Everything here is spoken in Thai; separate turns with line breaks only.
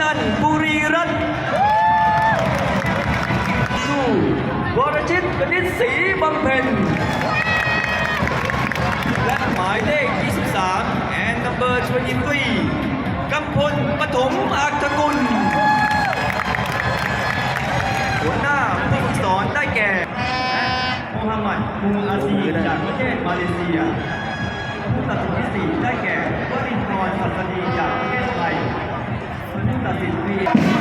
นันบุรีรัตน์สู่วรชิตกนิษศรีบำเพ็ญ และหมายเลข 23 แอนนัมเบอร์ชวนยินตีกำพลปฐมอักกุล หัวหน้าผู้ฝึกสอนได้แก่โมฮัมหมัดมูอาซีจากประเทศมาเลเซียผู้ตัดสินที่4 el.